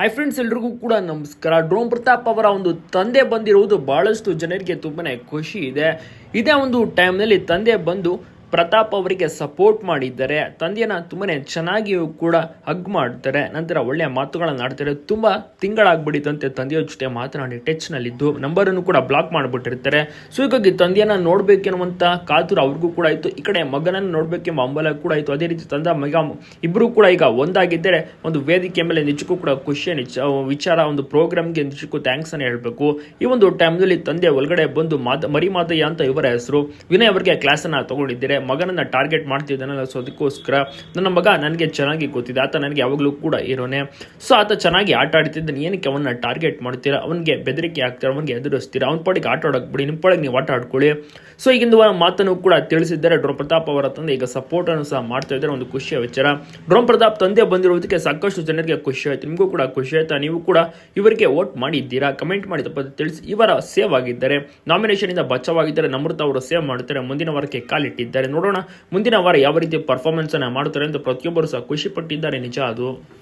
Hi friends ಎಲ್ರಿಗೂ ಕೂಡ ನಮಸ್ಕಾರ. ಡ್ರೋಮ್ ಪ್ರತಾಪ್ ಅವರ ಒಂದು ತಂದೆ ಬಂದಿರುವುದು ಬಹಳಷ್ಟು ಜನರಿಗೆ ತುಂಬಾನೇ ಖುಷಿ ಇದೆ. ಇದೇ ಒಂದು ಟೈಮ್ನಲ್ಲಿ ತಂದೆ ಬಂದು ಪ್ರತಾಪ್ ಅವರಿಗೆ ಸಪೋರ್ಟ್ ಮಾಡಿದ್ದಾರೆ, ತಂದೆಯನ್ನ ತುಂಬಾ ಚೆನ್ನಾಗಿಯೂ ಕೂಡ ಹಗ್ ಮಾಡ್ತಾರೆ. ನಂತರ ಒಳ್ಳೆಯ ಮಾತುಗಳನ್ನು ಆಡ್ತಾರೆ. ತುಂಬ ತಿಂಗಳಾಗ್ಬಿಟ್ಟಿದ್ದಂತೆ ತಂದೆಯ ಜೊತೆ ಮಾತನಾಡಿ ಟಚ್ನಲ್ಲಿದ್ದು ನಂಬರನ್ನು ಕೂಡ ಬ್ಲಾಕ್ ಮಾಡಿಬಿಟ್ಟಿರ್ತಾರೆ. ಸೊ ಹೀಗಾಗಿ ತಂದೆಯನ್ನ ನೋಡ್ಬೇಕೆನ್ನುವಂತ ಕಾತುರ ಅವ್ರಿಗೂ ಕೂಡ ಇತ್ತು ಈ ಕಡೆ ಮಗನನ್ನು ನೋಡಬೇಕೆಂಬ ಹಂಬಲ ಕೂಡ ಇತ್ತು ಅದೇ ರೀತಿ ತಂದ ಮಗ ಇಬ್ಬರೂ ಕೂಡ ಈಗ ಒಂದಾಗಿದ್ದರೆ. ಒಂದು ವೇದಿಕೆ ಮೇಲೆ ನಿಜಕ್ಕೂ ಕೂಡ ಖುಷಿಯ ನಿಜ, ವಿಚಾರ, ಒಂದು ಪ್ರೋಗ್ರಾಮ್ಗೆ ನಿಜಕ್ಕೂ ಥ್ಯಾಂಕ್ಸ್ ಅನ್ನು ಹೇಳಬೇಕು. ಈ ಒಂದು ಟೈಮ್ನಲ್ಲಿ ತಂದೆ ಒಳಗಡೆ ಬಂದು ಮಾತ ಮರಿ ಮಾತಯ್ಯ ಅಂತ ಇವರ ಹೆಸರು. ವಿನಯ್ ಅವರಿಗೆ ಕ್ಲಾಸನ್ನು ತಗೊಂಡಿದ್ದಾರೆ. ಮಗನನ್ನ ಟಾರ್ಗೆಟ್ ಮಾಡ್ತಿದ್ದಾನಲ್ಲ ಸೊ ಅದಕ್ಕೋಸ್ಕರ ನನ್ನ ಮಗ ನನಗೆ ಚೆನ್ನಾಗಿ ಗೊತ್ತಿದೆ. ಆತ ನನಗೆ ಯಾವಾಗಲೂ ಕೂಡ ಇರೋನೆ. ಸೊ ಆತ ಚೆನ್ನಾಗಿ ಆಟ ಆಡ್ತಿದ್ದಾನೆ. ಏನಕ್ಕೆ ಅವನ್ನ ಟಾರ್ಗೆಟ್ ಮಾಡ್ತೀರಾ? ಅವನಿಗೆ ಬೆದರಿಕೆ ಆಗ್ತೀರಾ ಅವನಿಗೆ ಎದುರಿಸ್ತೀರಾ? ಅವ್ನ ಪಾಡಿಗೆ ಆಟ ಆಡೋಕೆ ಬಿಡಿ ನಿಮ್ಮ ಪಾಡಿಗೆ ನೀವು ಆಟ ಆಡ್ಕೊಳ್ಳಿ. ಸೊ ಈಗಿಂದು ಮಾತನ್ನು ಕೂಡ ತಿಳಿಸಿದ್ದಾರೆ ಡ್ರೋನ್ ಪ್ರತಾಪ್ ಅವರ ತಂದೆ. ಈಗ ಸಪೋರ್ಟ್ ಅನ್ನು ಸಹ ಮಾಡ್ತಾ ಇದ್ದಾರೆ. ಒಂದು ಖುಷಿಯ ವಿಚಾರ. ಡ್ರೋನ್ ಪ್ರತಾಪ್ ತಂದೆ ಬಂದಿರೋದಕ್ಕೆ ಸಾಕಷ್ಟು ಜನರಿಗೆ ಖುಷಿ ಆಯ್ತು. ನಿಮಗೂ ಕೂಡ ಖುಷಿ ಆಯ್ತಾ? ನೀವು ಕೂಡ ಇವರಿಗೆ ವೋಟ್ ಮಾಡಿದ್ದೀರಾ? ಕಮೆಂಟ್ ಮಾಡಿ ತಪ್ಪದೆ ತಿಳಿಸಿ. ಇವರ ಸೇವ್ ಆಗಿದ್ದಾರೆ. ನಾಮಿನೇಷನ್ ಇಂದ ಬಚಾವಾಗಿದ್ದಾರೆ ನಮೃತ ಅವರು ಸೇವ್ ಮಾಡ್ತಾರೆ. ಮುಂದಿನ ವಾರಕ್ಕೆ ಕಾಲಿಟ್ಟಿದ್ದಾರೆ. ನೋಡೋಣ. ಮುಂದಿನ ವಾರ ಯಾವ ರೀತಿ ಪರ್ಫಾರ್ಮೆನ್ಸ್ ಅನ್ನ ಮಾಡ್ತಾರೆ ಅಂತ ಪ್ರತಿಯೊಬ್ಬರು ಸಹ ಖುಷಿ ಪಟ್ಟಿದ್ದಾರೆ. ನಿಜ ಅದು.